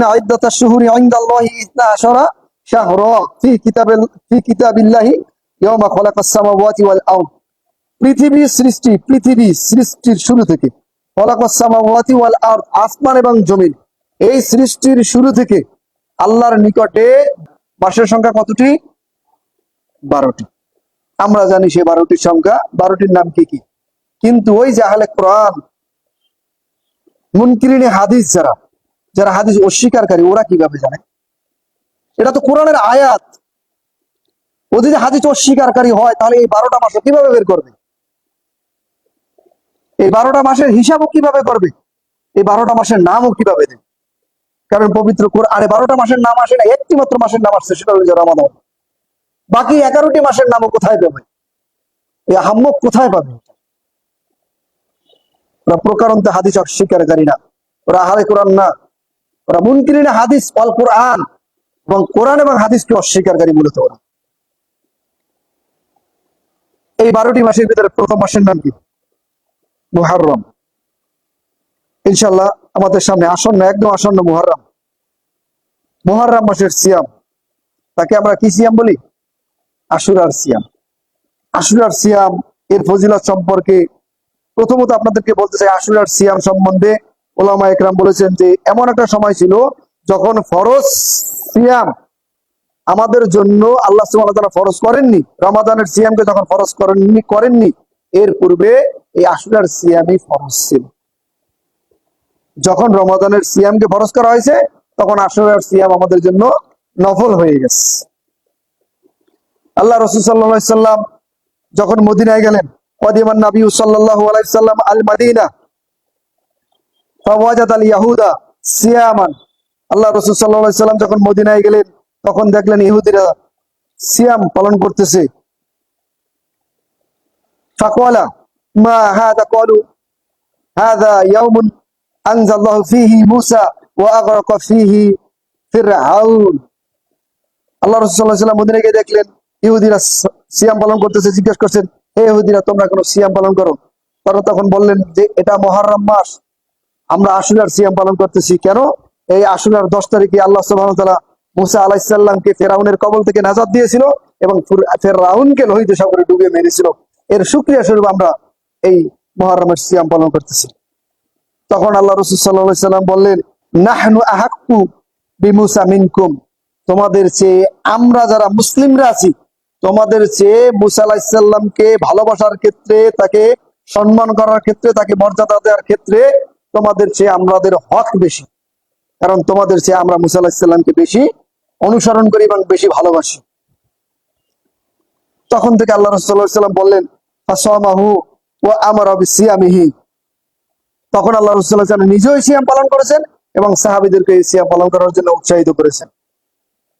শুরু থেকে আসমান এবং জমিন, এই সৃষ্টির শুরু থেকে আল্লাহর নিকটে মাসের সংখ্যা কতটি? বারোটি। আমরা জানি সেই বারোটির সংখ্যা, বারোটির নাম কি কি? কিন্তু ওই যে আহলে কোরআন, মুনকিরিনে হাদিস যারা যারা হাদিস অস্বীকারী, ওরা কীভাবে জানে? এটা তো কোরআনের আয়াত। ও যদি হাদিস অস্বীকারী হয়, তাহলে এই বারোটা মাসে কীভাবে বের করবে? এই বারোটা মাসের হিসাবও কীভাবে করবে? এই বারোটা মাসের নামও কীভাবে দেবে? কারণ পবিত্র আরে বারোটা মাসের নাম আসে না একটি মাত্র মাসের নাম আসছে, সেটা হলো রমাদান। বাকি এগারোটি মাসের নামও কোথায় পাবে? এই আহম্মক কোথায় পাবে? ওরা প্রকারান্ত হাদিস অস্বীকারী না। ওরা আহারে কোরআন না। ওরা মুনকিরিনে হাদিস, অল কোরআন এবং কোরআন এবং হাদিসকে অস্বীকারী মূলত ওরা। এই বারোটি মাসের ভিতরে প্রথম মাসের নাম কি? মুহাররম। ইনশাল্লাহ আমাদের সামনে আসন্ন, একদম আসন্ন মুহাররম। মুহাররম মাসের সিয়াম। তাকে আমরা কি সিয়াম বলি? আশুরার সিয়াম। আশুরার সিয়াম এর ফজিলত সম্পর্কে প্রথমত আপনাদেরকে বলতে চাই, আশুরার সিয়াম সম্বন্ধে ওলামা একরাম বলেছেন যে, এমন একটা সময় ছিল যখন ফরজ সিয়াম আমাদের জন্য আল্লাহ তাআলা ফরজ করেননি। রমাদানের সিয়ামকে যখন ফরজ করেননি করেননি, এর পূর্বে এই আশুরার সিয়ামই ফরজ ছিল। যখন রমাদানের সিয়ামকে ফরজ করা হয়েছে, তখন আশুরার সিয়াম আমাদের জন্য নফল হয়ে গেছে। আল্লাহ রসুল সাল্লাহ সাল্লাম যখন মদিনায় গেলেন, কদিমান নবী সাল্লাহ আলাইসাল্লাম আল মাদিনা আল্লাহ রসুল সাল্লাহ সাল্লাম যখন মদিনায় গেলেন, তখন দেখলেন ইহুদিরা সিয়াম পালন করতেছে। ফাকওয়ালা জিজ্ঞেস করছেন হে ইহুদিরা, তোমরা কোনো সিয়াম পালন করো? তারা তখন বললেন যে, এটা মহররম মাস। আমরা আশুরার সিয়াম পালন করতেছি। কেন? এই আশুরার দশ তারিখে আল্লাহ সুবহানাহু ওয়া তাআলা মুসা আলাইসাল্লামকে ফেরাউনের কবল থেকে নাজাদ দিয়েছিল এবং ফেরাউনকে লোহিত সাগরে ডুবিয়ে মেরেছিল। এর সুক্রিয়া স্বরূপ আমরা এই মহরমের সিয়াম পালন করতেছি। তখন আল্লাহ রসুল সাল্লাহ সাল্লাম বললেন, নাহনু আহাক্কু বিমুসা মিনকুম। তোমাদের চেয়ে আমরা যারা মুসলিমরা আছি, তোমাদের চেয়ে মুসা আলাহিসাল্লামকে ভালোবাসার ক্ষেত্রে তাকে সম্মান করার ক্ষেত্রে, তাকে মর্যাদা দেওয়ার ক্ষেত্রে তোমাদের চেয়ে আমাদের হক বেশি। কারণ তোমাদের চেয়ে আমরা মুসা আলাহিসাল্লামকে বেশি অনুসরণ করি এবং বেশি ভালোবাসি। তখন থেকে আল্লাহ রসুল্লাহাম বললেন ও আমার সিয়ামিহি তখন আল্লাহ রসুল্লাহ নিজেও সিয়াম পালন করেছেন এবং সাহাবিদেরকে এই সিয়াম পালন করার জন্য উৎসাহিত করেছেন।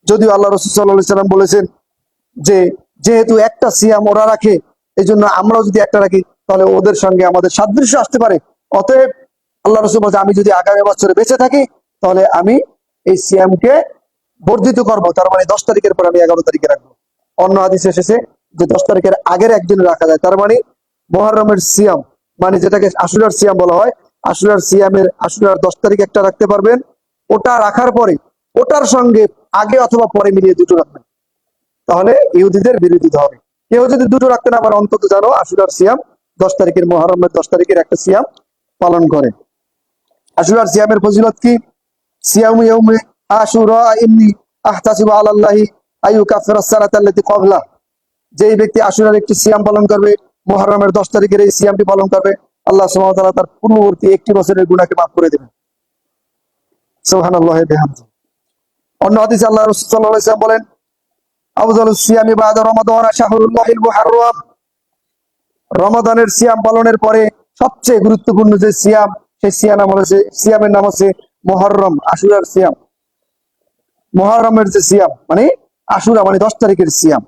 যদিও আল্লাহ রসুল্লাহ সাল্লাম বলেছেন যে, যেহেতু একটা সিয়াম ওরা রাখে এই জন্য আমরাও যদি একটা রাখি, তাহলে ওদের সঙ্গে আমাদের সাদৃশ্য আসতে পারে। অতএব আল্লাহ রসুল বলছে, আমি যদি আগামী বছরে বেঁচে থাকি, তাহলে আমি এই সিয়ামকে বর্ধিত করব। তার মানে দশ তারিখের পর আমি এগারো তারিখে রাখব। অন্য হাদিস এসেছে যে দশ তারিখের আগের একদিন রাখা যায়। তার মানে মহরমের সিয়াম মানে যেটাকে আশুরার সিয়াম বলা হয়, আশুরার সিয়ামের আশুরার দশ তারিখ একটা রাখতে পারবেন। ওটা রাখার পরে, ওটার সঙ্গে আগে অথবা পরে মিলিয়ে দুটো রাখবেন। তাহলে ইহুদিদের বিরোধিতা হবে। কেউ যদি দুটো রাখতে না পারে অন্তত জানো, আশুরার সিয়াম দশ তারিখের মহরমের দশ তারিখের একটা সিয়াম পালন করে। আশুরার সিয়ামের ফজিলত কি? সিয়াম ইয়াউমে আশুরা ইন্নি আহতাসিবু আলাল্লাহি কাফিরাস সালাতাল্লাতি ক্বাবলা। যেই ব্যক্তি আশুরার একটি সিয়াম পালন করবে মহরমের দশ তারিখের এই সিয়ামটি পালন করবে, আল্লাহ সুবহানাহু ওয়া তাআলা তার পূর্ববর্তী একটি বছরের গুনাহকে মাফ করে দেবেন। সুবহানাল্লাহি বিহামদি। অন্য হাদিসে আল্লাহ রাসূল সাল্লাল্লাহু আলাইহি বলেন সিয়ামি বাদা রমাদান শাহরুল্লাহিল মুহাররম। রমাদানের সিয়াম পালনের পরে সবচেয়ে গুরুত্বপূর্ণ যে সিয়াম সেই সিয়া নাম হচ্ছে সিয়ামের নাম হচ্ছে মহরম, আশুরার সিয়াম। মহরমের যে সিয়াম মানে আশুরা মানে দশ তারিখের সিয়াম।